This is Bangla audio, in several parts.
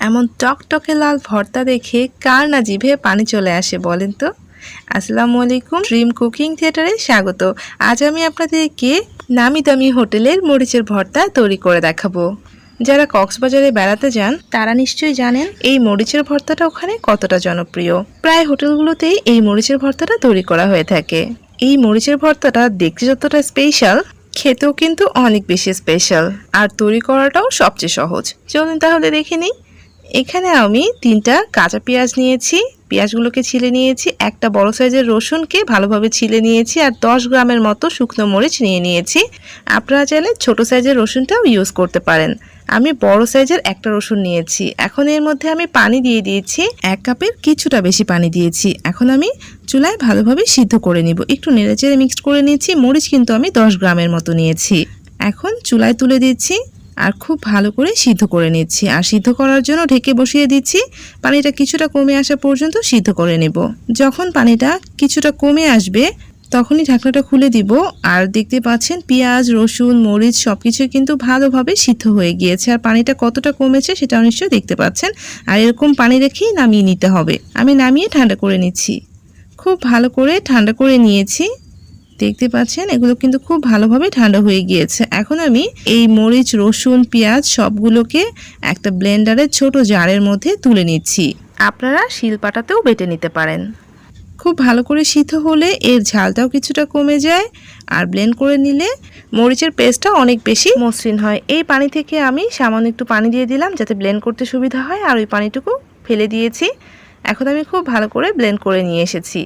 এমন টকটকে লাল ভর্তা দেখে কার না জিভে পানি চলে আসে বলেন তো? আসসালামু আলাইকুম, ড্রিম কুকিং থিয়েটারে স্বাগত। আজ আমি আপনাদেরকে নামি দামি হোটেলের মরিচের ভর্তা তৈরি করে দেখাবো। যারা কক্সবাজারে বেড়াতে যান, তারা নিশ্চয়ই জানেন এই মরিচের ভর্তাটা ওখানে কতটা জনপ্রিয়। প্রায় হোটেলগুলোতেই এই মরিচের ভর্তাটা তৈরি করা হয়ে থাকে। এই মরিচের ভর্তাটা দেখতে যতটা স্পেশাল, খেতেও কিন্তু অনেক বেশি স্পেশাল। আর তৈরি করাটাও সবচেয়ে সহজ। চলুন তাহলে দেখে নিই এখানে আমি তিনটা কাঁচা পেঁয়াজ নিয়েছি, পেঁয়াজগুলোকে ছিলে নিয়েছি, একটা বড় সাইজের রসুনকে ভালোভাবে ছিলে নিয়েছি আর দশ গ্রামের মতো শুকনো মরিচ নিয়ে নিয়েছি। আপনারা চাইলে ছোট সাইজের রসুনটাও ইউজ করতে পারেন। আমি বড় সাইজের একটা রসুন নিয়েছি। এখন এর মধ্যে আমি পানি দিয়ে দিয়েছি। এক কাপের কিছুটা বেশি পানি দিয়েছি। এখন আমি চুলায় ভালোভাবে সিদ্ধ করে নিব। একটু নেড়েচেড়ে মিক্সড করে নিয়েছি। মরিচ কিন্তু আমি দশ গ্রামের মতো নিয়েছি। এখন চুলায় তুলে দিচ্ছি। আর খুব ভালো করে সিদ্ধ করে নিচ্ছি। আর সিদ্ধ করার জন্য ঢেকে বসিয়ে দিচ্ছি। পানিটা কিছুটা কমে আসা পর্যন্ত সিদ্ধ করে নেব। যখন পানিটা কিছুটা কমে আসবে, তখনই ঢাকনাটা খুলে দিব। আর দেখতে পাচ্ছেন, পেঁয়াজ, রসুন, মরিচ সব কিছু কিন্তু ভালোভাবে সিদ্ধ হয়ে গিয়েছে। আর পানিটা কতটা কমেছে সেটা নিশ্চয়ই দেখতে পাচ্ছেন। আর এরকম পানি রেখেই নামিয়ে নিতে হবে। আমি নামিয়ে ঠান্ডা করে নিচ্ছি। খুব ভালো করে ঠান্ডা করে নিয়েছি। দেখতে পাচ্ছেন, এগুলো কিন্তু খুব ভালোভাবে ঠান্ডা হয়ে গিয়েছে। এখন আমি এই মরিচ, রসুন, পেঁয়াজ সবগুলোকে একটা ব্লেন্ডারের ছোট জারের মধ্যে তুলে নিচ্ছি। আপনারা শিলপাটাতেও বেটে নিতে পারেন। খুব ভালো করে সিদ্ধ হলে এর ঝালটাও কিছুটা কমে যায় আর ব্লেন্ড করে নিলে মরিচের পেস্টটা অনেক বেশি মসৃণ হয়। এই পানি থেকে আমি সামান্য একটু পানি দিয়ে দিলাম যাতে ব্লেন্ড করতে সুবিধা হয় আর ওই পানিটুকু ফেলে দিয়েছি। এখন আমি খুব ভালো করে ব্লেন্ড করে নিয়ে এসেছি।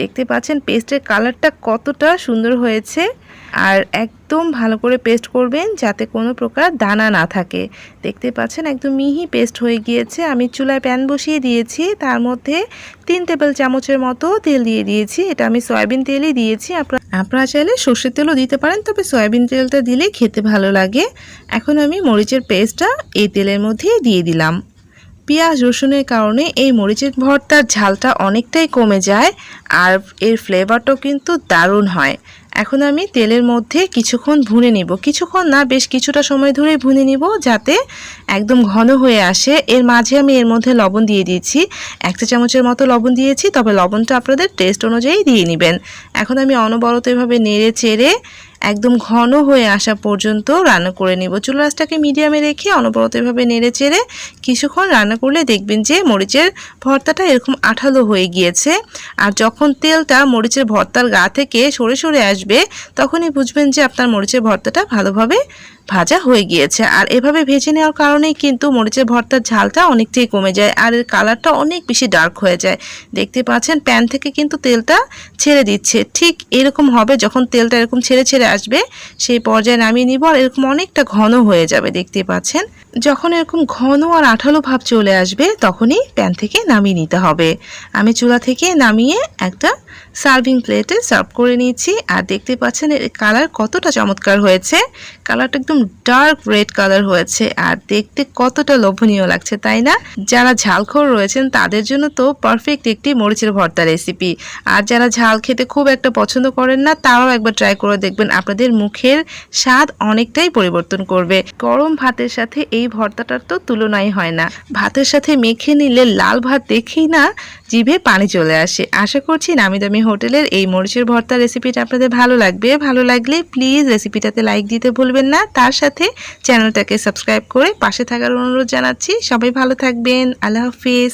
দেখতে পাচ্ছেন পেস্টের কালারটা কতটা সুন্দর হয়েছে। আর একদম ভালো করে পেস্ট করবেন যাতে কোনো প্রকার দানা না থাকে। দেখতে পাচ্ছেন একদম মিহি পেস্ট হয়ে গিয়েছে। আমি চুলায় প্যান বসিয়ে দিয়েছি। তার মধ্যে তিন টেবিল চামচের মতো তেল দিয়ে দিয়েছি। এটা আমি সয়াবিন তেলই দিয়েছি। আপনার আপনারা চাইলে সর্ষের তেলও দিতে পারেন, তবে সয়াবিন তেলটা দিলে খেতে ভালো লাগে। এখন আমি মরিচের পেস্টটা এই তেলের মধ্যে দিয়ে দিলাম। পেঁয়াজ, রসুনের কারণে এই মরিচের ভর্তার ঝালটা অনেকটাই কমে যায় আর এর ফ্লেভারটাও কিন্তু দারুণ হয়। এখন আমি তেলের মধ্যে কিছুক্ষণ ভুনে নিব। কিছুক্ষণ না, বেশ কিছুটা সময় ধরে ভুনে নিব যাতে একদম ঘন হয়ে আসে। এর মাঝে আমি এর মধ্যে লবণ দিয়ে দিয়েছি। একটা চামচের মতো লবণ দিয়েছি, তবে লবণটা আপনাদের টেস্ট অনুযায়ী দিয়ে নেবেন। এখন আমি অনবরত এভাবে নেড়ে চেড়ে একদম ঘন হয়ে আসা পর্যন্ত রান্না করে নেব। চুলা মিডিয়ামে রেখে অনবরত এভাবে নেড়ে চেড়ে কিছুক্ষণ রান্না করলে দেখবেন যে মরিচের ভর্তাটা এরকম আঠালো হয়ে গিয়েছে। আর যখন তেলটা মরিচের ভর্তার গা থেকে সরে সরে আসবে, তখনই বুঝবেন যে আপনার মরিচের ভর্তাটা ভালোভাবে ভাজা হয়ে গিয়েছে। আর এভাবে ভেজে নেওয়ার কারণেই কিন্তু মরিচের ভর্তার ঝালটা অনেকটাই কমে যায় আর এর কালারটা অনেক বেশি ডার্ক হয়ে যায়। দেখতে পাচ্ছেন, প্যান থেকে কিন্তু তেলটা ছেড়ে দিচ্ছে। ঠিক এরকম হবে যখন তেলটা এরকম ছেড়ে ছেড়ে আসবে, সেই পর্যায়ে নামিয়ে নিব আর এরকম অনেকটা ঘন হয়ে যাবে, দেখতে পাচ্ছেন। যখন এরকম ঘন আর আঠালো ভাব চলে আসবে, তখনই প্যান থেকে নামিয়ে নিতে হবে। আমি চুলা থেকে নামিয়ে একটা সার্ভিং প্লেটে সার্ভ করে নিয়েছি আর দেখতে পাচ্ছেন এর কালার কতটা চমৎকার হয়েছে। কালারটা একদম ডার্ক রেড কালার হয়েছে আর দেখতে কতটা লোভনীয় লাগছে, তাই না? যারা ঝালখোর রয়েছেন, তাদের জন্য তো পারফেক্ট একটি মরিচের ভর্তা রেসিপি আর যারা ঝাল খেতে খুব একটা পছন্দ করেন না, তারাও একবার ট্রাই করে দেখবেন। আপনাদের মুখের স্বাদ অনেকটাই পরিবর্তন করবে। গরম ভাতের সাথে এই ভর্তাটার তো তুলনাই হয় না। ভাতের সাথে মেখে নিলে লাল ভাত দেখেই না জিভে পানি চলে আসে। আশা করছি নামি দামি হোটেলের এই মরিচের ভর্তা রেসিপিটা আপনাদের ভালো লাগবে। ভালো লাগলে প্লিজ রেসিপিটাতে লাইক দিতে ভুলবেন না। তার সাথে চ্যানেলটাকে সাবস্ক্রাইব করে পাশে থাকার অনুরোধ জানাচ্ছি। সবাই ভালো থাকবেন। আল্লাহ হাফিজ।